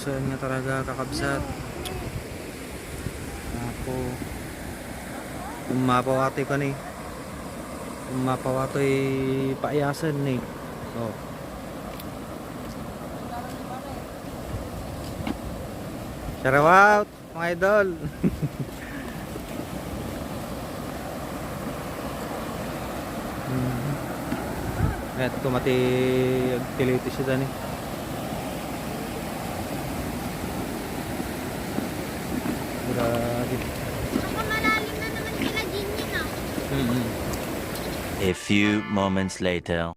saan nga talaga kakabsat. Ako. Umapawati ka ni. Umapawati paayasan ni. Oh. Shout out, mga idol. Hmm. At kumati agtiliti siya dani. Grabe. Baka malalim na naman sila Ginny na. Mm-mm. A few moments later.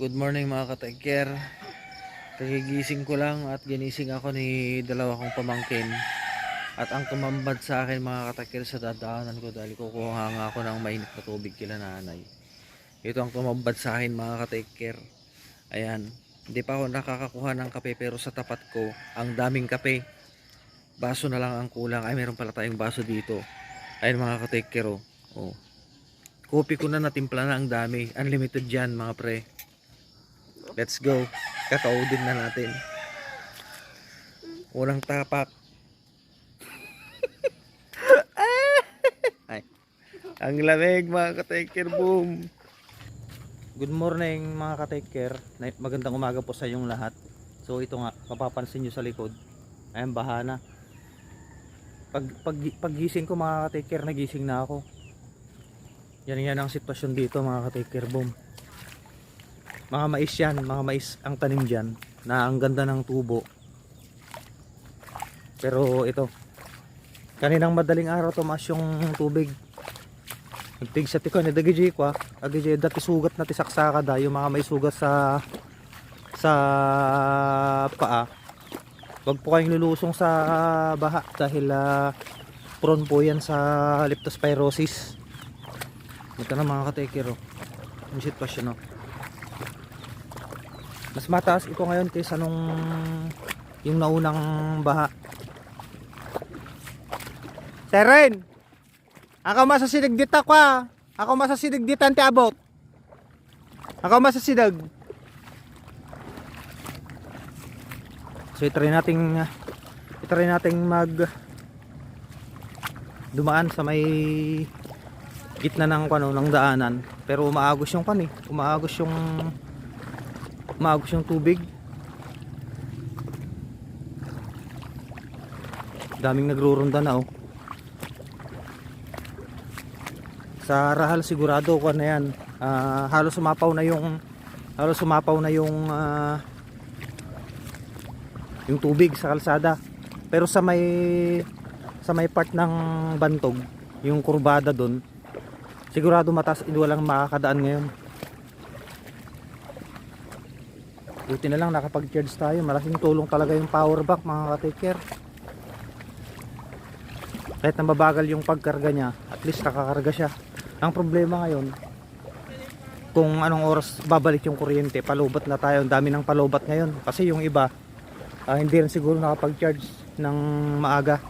Good morning mga ka-taker. Kagigising ko lang at ginising ako ni dalawa kong pamangkin. At ang tumambad sa akin mga ka-taker sa dadaanan ko dahil kukuha nga ako ng mainit na tubig kila nanay. Ito ang tumambad sa akin mga ka-taker. Ayan. Hindi pa ako nakakakuha ng kape pero sa tapat ko ang daming kape. Baso na lang ang kulang. Ay meron pala tayong baso dito. Ayan mga ka-taker oh. oh. Ko na natimpla na ang dami. Unlimited yan mga pre. Let's go. Kakaudin na natin. Unang tapak. Ay. Ang lamig mga ka-taker boom. Good morning mga ka-taker. Magandang umaga po sa inyong lahat. So ito nga, mapapansin nyo sa likod. Ayan, bahana. Pag, pag, paggising ko mga ka-taker, nagising na ako. Yan yan ang sitwasyon dito mga ka-taker boom. Mga mais yan, mga mais ang tanim dyan na ang ganda ng tubo. Pero ito kaninang madaling araw tumaas yung tubig. Nagtig sa tiko ni dagiji ko ah. Agiji dati sugat na tisaksaka da yung mga may sugat sa sa paa wag po kayong lulusong sa baha dahil ah, prone po yan sa leptospirosis ito na mga katekero yung sitwasyon no mas mataas ito ngayon kaysa nung yung naunang baha. Seren! Ako masasidag dita ko. Ako masasidag dita ti abot. Ako masasidag. So itry nating itry nating mag dumaan sa may gitna ng ano ng daanan. Pero umaagos yung kan eh umaagos yung maagos yung tubig. Daming nagrurunda na oh. Sa Rahal sigurado ko na yan. Ah, halos sumapaw na yung halos sumapaw na yung ah, yung tubig sa kalsada pero sa may sa may part ng bantog yung kurbada doon sigurado mataas hindi walang makakadaan ngayon Buti na lang nakapag-charge tayo. Malaking tulong talaga yung power bank mga ka-taker. Kahit na mabagal yung pagkarga niya, at least nakakarga siya. Ang problema ngayon, kung anong oras babalik yung kuryente, palubat na tayo. Ang dami ng palubat ngayon. Kasi yung iba, ah, hindi rin siguro nakapag-charge ng maaga.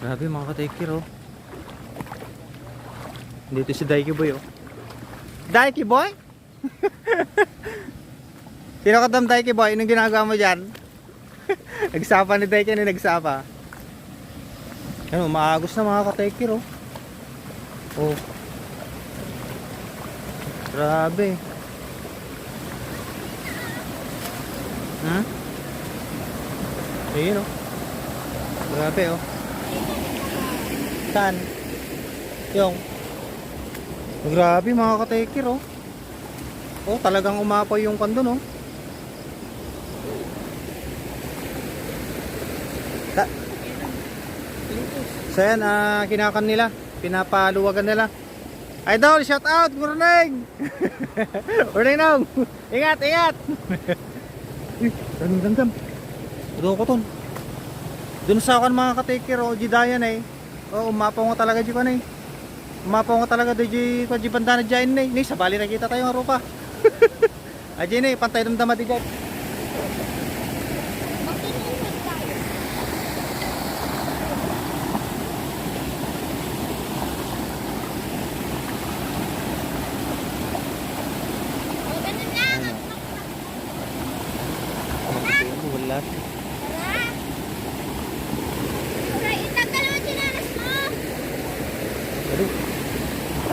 Grabe mga ka-taker oh. Dito si Daiki Boy oh. Daiki boy? Sino ka dam Daiki boy? Anong ginagawa mo dyan? nagsapa ni Daiki na nagsapa. Ano, maagos na mga ka-taker oh. Oh. Grabe. Hmm? Ayun oh. Grabe oh. Saan? Yung Grabe mga ka-taker oh. Oh, talagang umapaw yung kando no. Ta so yan, ah, kinakan nila. Pinapaluwagan nila. Idol, shout out! Morning! morning nong! Ingat, ingat! Daming damdam. Ito ko ton. Dun sa akin mga ka-taker oh, Jidayan eh. Oh, umapaw nga talaga dyan eh. Umapaw nga talaga di ko di banda na dyan eh. Ni sa bali nakita tayo nga rupa. Ajay ni pantay damdama di.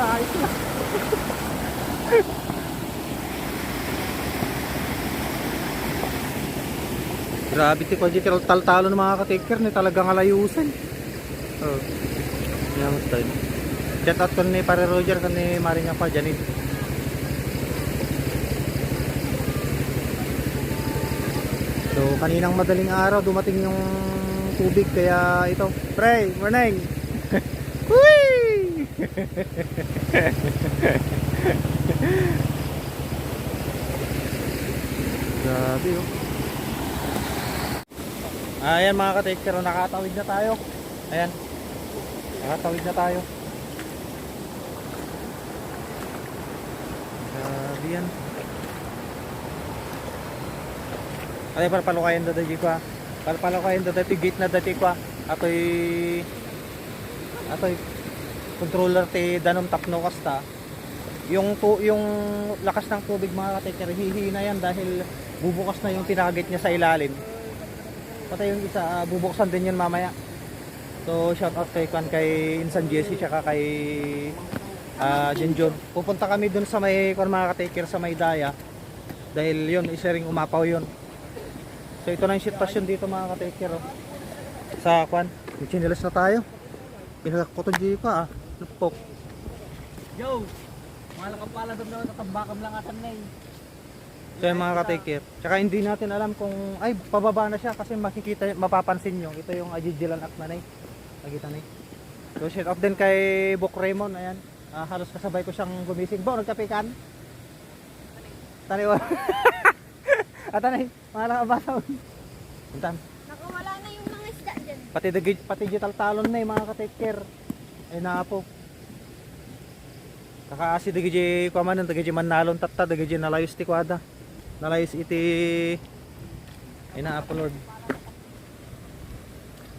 ayos na. Grabe ti Kwaji talo ng mga ka-taker ni talagang alayusan. Oh. Yan gusto yun. Chat out ko ni pare Roger ko ni Maring pa Janit. So kaninang madaling araw dumating yung tubig kaya ito. Pre, morning! Grabe oh. Ayan mga ka-taker, nakatawid na tayo. Ayan. Nakatawid na tayo. Grabe yan. Ay, palpalukayan na dati ko ah. Palpalukayan na dati gate na dati ko ah. Ato'y... Ato'y... Controller ti danom tapno kasta. Yung tu yung lakas ng tubig mga ka-taker, hihina yan dahil bubukas na yung pinakagate niya sa ilalim. Patay yung isa, ah, bubuksan din yun mamaya. So, shout out kay Kwan kay Insan Jesse tsaka kay ah Junjun. Pupunta kami dun sa may kwan mga ka-taker sa may daya. Dahil yun, isa ring umapaw yun. So, ito na yung sitwasyon dito mga ka-taker. Oh. Sa kwan, may chinilas na tayo. Dito ka ah. Lupok. Yo! Mahal ka pala doon na natambakam lang asan na eh. So yung mga ka-taker. Tsaka hindi natin alam kung, ay, pababa na siya kasi makikita, mapapansin nyo. Ito yung Ajijilan at Manay. Nakita na eh. So shout out din kay Bok Raymond. Ayan. Ah, halos kasabay ko siyang gumising. Bo, nagkape kan? Tani wa. At tanay, mga nakabasa. Puntan. Nakawala na yung mga isda dyan. Pati, pati digital talon na eh, mga ka-taker. Ay na po. Kakaasi dagi kumanan dagi manalon tatta dagi nalayos ti kwada. Nalayos iti ay na po Lord.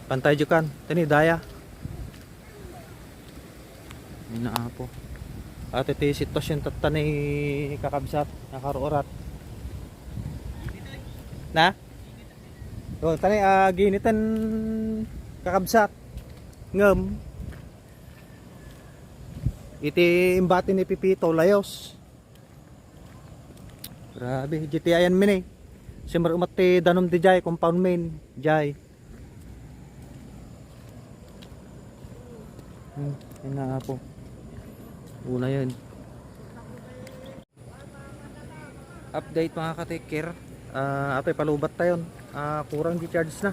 Pantay jukan, tani daya. Ay na po. At iti sitwasyon tatta ni kakabsat nakaruorat. Na? Oh, tani ah ginitan kakabsat. Ngem. Iti imbati ni Pipito Layos. Grabe, GT ayan min eh. Simar umat ti danom ti Jai, compound main, Jai. Hmm, yun na po. Una yun. Update mga ka-taker. Ah, ato'y palubat tayo. Ah, kurang di-charge na.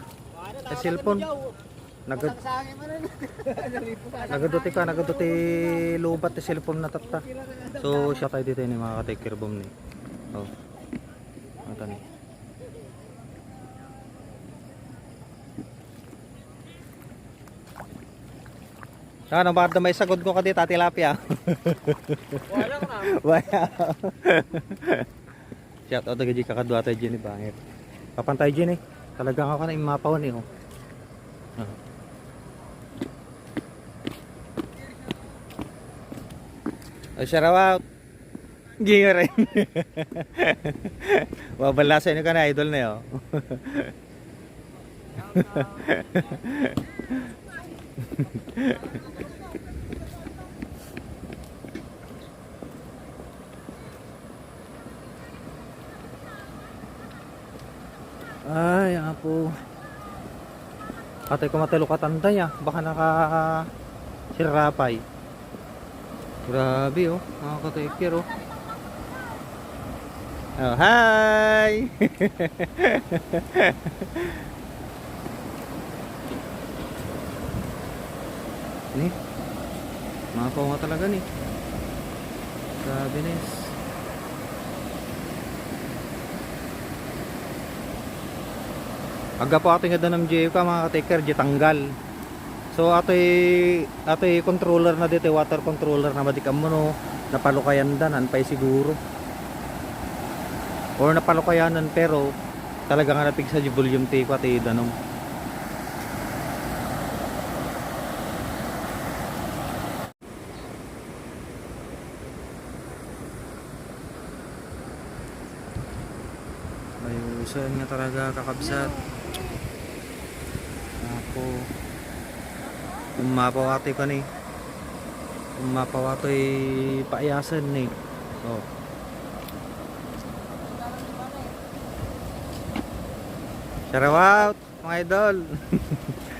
Sa cellphone. Nagad Nagaduti ka, nagaduti lubat ti cellphone na tatta. So, siya tayo dito ni mga ka-taker bomb ni. Oh. Ito ni. Ah, nang bakit na may sagod ko ka dito, tilapia. Wala na. Wala. Shout out again kakadwa tayo dyan ni Bangit. Papantay dyan eh. Talagang ako na imapawan eh. Oh. Ah. Ay, shout out. Ginga rin. Wabalasan nyo ka na, idol na yun. Ay, apo. Atay ko matalo katanda niya. Baka naka sirapay. Grabe oh. Mga oh. Oh, hi! ni? Mapaw nga talaga ni. Grabe nis. Aga po ating nga ng JF ka mga ka-taker, di tanggal. So atoy atoy controller na dito, water controller na badikam mo no, napalukayan dan, anpay siguro. Or napalukayanan pero talaga nga napig sa volume ti ko ati danom. Ayusan nga talaga kakabsat. Ako. Umapawati ko ni. Umapawati paayasan ni. Oh. Shout out, mga idol.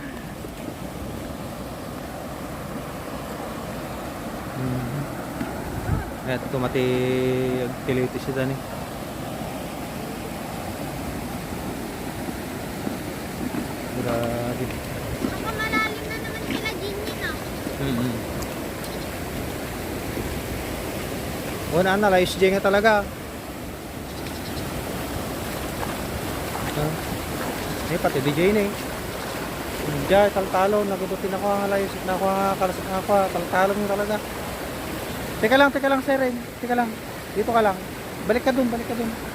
At tumati kiliti si Dani. Grabe. Baka malalim na naman sila Jinny na. Mm-hmm. O na, analyze J nga talaga. Eh, pati DJ na eh. Diyan, taltalo, nagudutin ako ang alayos, na ako ang kalasok na ako, taltalo mo talaga. Teka lang, teka lang, sir, eh. Teka lang. Dito ka lang. Balik ka dun, balik ka dun.